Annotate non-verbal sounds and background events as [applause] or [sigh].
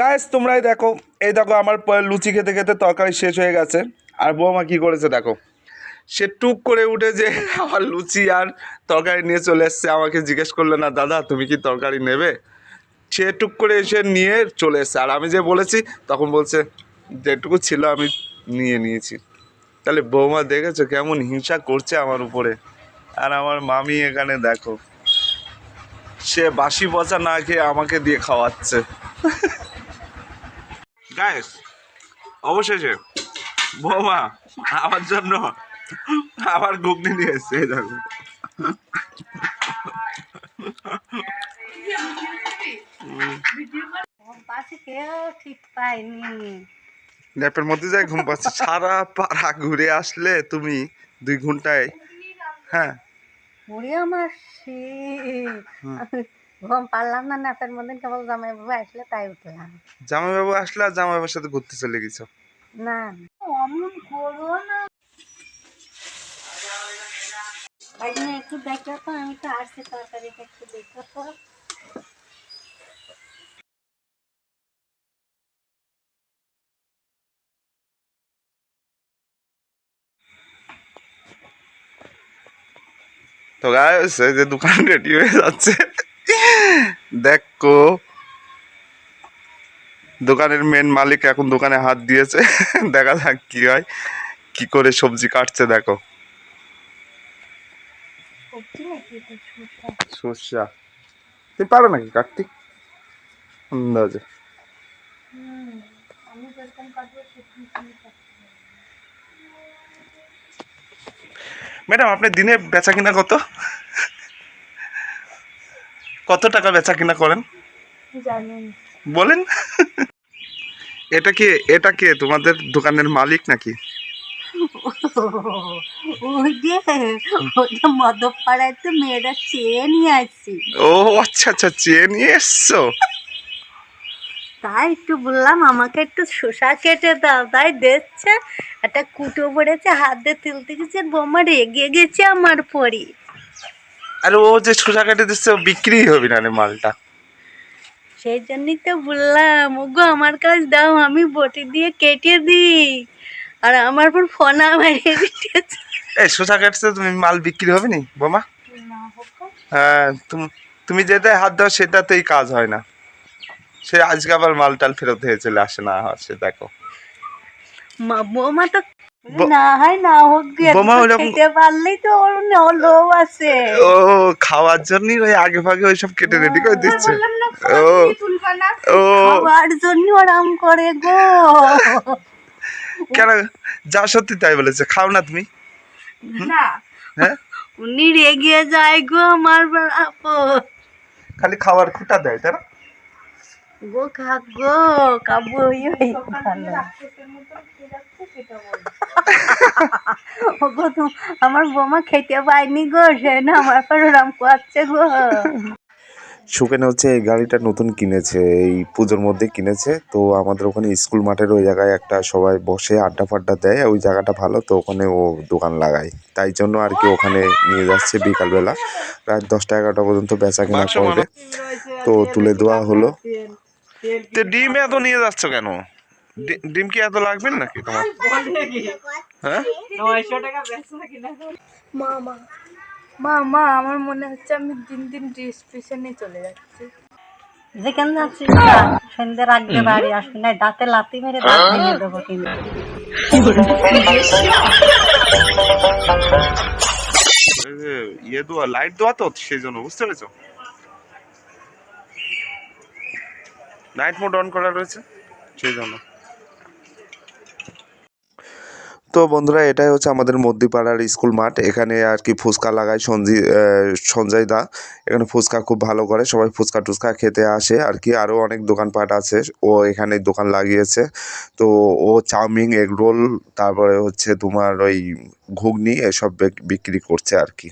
Guys তোমরাই দেখো। এই দেখো, আমার লুচি খেতে খেতে তরকারি শেষ হয়ে গেছে। আর বৌমা কি করেছে দেখো? সে টুক করে উঠে যে আমার লুচি আর তরকারি নিয়ে চলে এসছে। আমাকে জিজ্ঞেস করল, না, দাদা, তুমি কি তরকারি নেবে? সে টুক করে এসে নিয়ে চলে এসছে। আর আমি যে বলেছি, তখন বলছে, যেটুকু ছিল আমি নিয়ে নিয়েছি। তাহলে বৌমা দেখেছ কেমন হিংসা করছে আমার উপরে। আর আমার মামি এখানে দেখো, সে বাসি পচা না খেয়ে আমাকে দিয়ে খাওয়াচ্ছে। গাইস অবশেষে বৌমা আমার জন্য আবার ঘুগনি নিয়ে এসছে এই দেখো। ল্যাপের মধ্যে যাই ঘুম পাচ্ছে। সারা পাড়া ঘুরে আসলে তুমি দুই ঘন্টায় হ্যাঁ। ওরে আমার সে। ঘুম পারলাম না নাচের মধ্যে কেবল জামাই বাবু আসলে তাই উঠলাম। জামাইবাবু আসলে আর জামাইবাবুর সাথে ঘুরতে চলে গেছো? না। অমন করো না। একটু দেখো তো আমি তো আসছি তরকারিটা একটু দেখো তো। তো গাইস যে দোকান রেডি হয়ে যাচ্ছে। দেখো, দোকানের মেন মালিক এখন দোকানে হাত দিয়েছে। [laughs] দেখা যাক কি হয়, কি করে সবজি কাটছে, দেখো। সর্ষা। তুমি পারো নাকি কাটতে? আন্দাজে। ম্যাডাম, আপনি দিনে বেচা কিনা কত? কত টাকা বেচা কিনা করেন? বলেন। এটা কি? এটা কে? তোমাদের দোকানের মালিক নাকি? ওই যে ওই যে মদক পাড়ায় তো মেয়েরা চেয়ে নিয়ে আসছি ও আচ্ছা আচ্ছা চেয়ে নিয়ে এসছো? তাই একটু বললাম আমাকে একটু কেটে দাও। তাই দেখছে একটা কুটো পড়েছে হাত দিয়ে গেছে বোমা রেগে গেছে আমার পরি। আর ও যে সোজা কাটে দিচ্ছে ও বিক্রি হবে না রে মালটা। সেই জন্যই তো বললাম ওগো আমার কাজ দাও আমি বটি দিয়ে কেটে দিই। আর আমার পর ফোনা মারিয়ে দিতেছে। এই সোজা কাটছে তুমি মাল বিক্রি হবে নি বোমা? হ্যাঁ তুমি তুমি যেতে হাত দাও সেটাতেই কাজ হয় না। সে আজকে আবার মাল টাল ফেরত হয়ে চলে আসে না আসে দেখো। মা বৌমা তো না হয় না হোক ওরকম- খেতে পারলেই তো ওর লোভ আছে। ও খাওয়ার জন্যই ওই আগে ভাগে ওইসব কেটে রেডি করে দিচ্ছে। ও ও। খাওয়ার জন্য করে গো। কেন? যা সত্যি তাই বলেছে খাও না তুমি। না। হ্যাঁ? উনি রেগে যায় গো আমার খালি খাওয়ার খুঁটা দেয় তাই না? গো খাক গো কাবু আমার বোমা খেতে পায়নি গো সে না আমার পর ওরম করছে গো। সুকেন হচ্ছে এই গাড়িটা নতুন কিনেছে এই পুজোর মধ্যে কিনেছে। তো আমাদের ওখানে স্কুল মাঠের ওই জায়গায় একটা সবাই বসে আড্ডা ফাড্ডা দেয় ওই জায়গাটা ভালো তো ওখানে ও দোকান লাগায়। তাই জন্য আর কি ওখানে নিয়ে যাচ্ছে বিকালবেলা। রাত দশটা এগারোটা পর্যন্ত বেচা কেনা করবে। তো তুলে দেওয়া হলো। তো ডিম এত নিয়ে যাচ্ছ কেন? ডিম কি এত লাগবে নাকি তোমার? হ্যাঁ? মামা মা মা। আমার মনে হচ্ছে আমি দিন দিন ড্রেস পিছনে চলে যাচ্ছি। যেখানে যাচ্ছি সন্ধ্যে রাখবে বাড়ি আসবি। না দাঁতে লাতি মেরে দাঁত ভেঙে দেবো কিন্তু ইয়ে দেওয়া লাইট দেওয়া তো সেই জন্য বুঝতে পেরেছ? নাইট মোড অন করা রয়েছে? সেই জন্য। তো বন্ধুরা এটাই হচ্ছে আমাদের মধ্যপাড়ার স্কুল মাঠ। এখানে আর কি ফুচকা লাগায় সঞ্জি সঞ্জয় দা। এখানে ফুচকা খুব ভালো করে সবাই ফুচকা টুচকা খেতে আসে। আর কি আরও অনেক দোকানপাট আছে ও এখানে দোকান লাগিয়েছে। তো ও চাউমিন এগরোল তারপরে হচ্ছে তোমার ওই ঘুগনি এসব বিক্রি করছে আর কি।